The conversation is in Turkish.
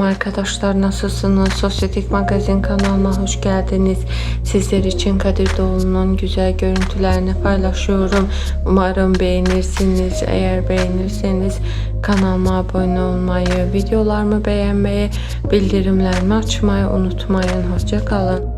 Arkadaşlar nasılsınız? Sosyetik Magazin kanalıma hoş geldiniz. Sizler için Kadir Doğulu'nun güzel görüntülerini paylaşıyorum. Umarım beğenirsiniz. Eğer beğenirseniz kanalıma abone olmayı, videolarımı beğenmeyi, bildirimlerimi açmayı unutmayın. Hoşça kalın.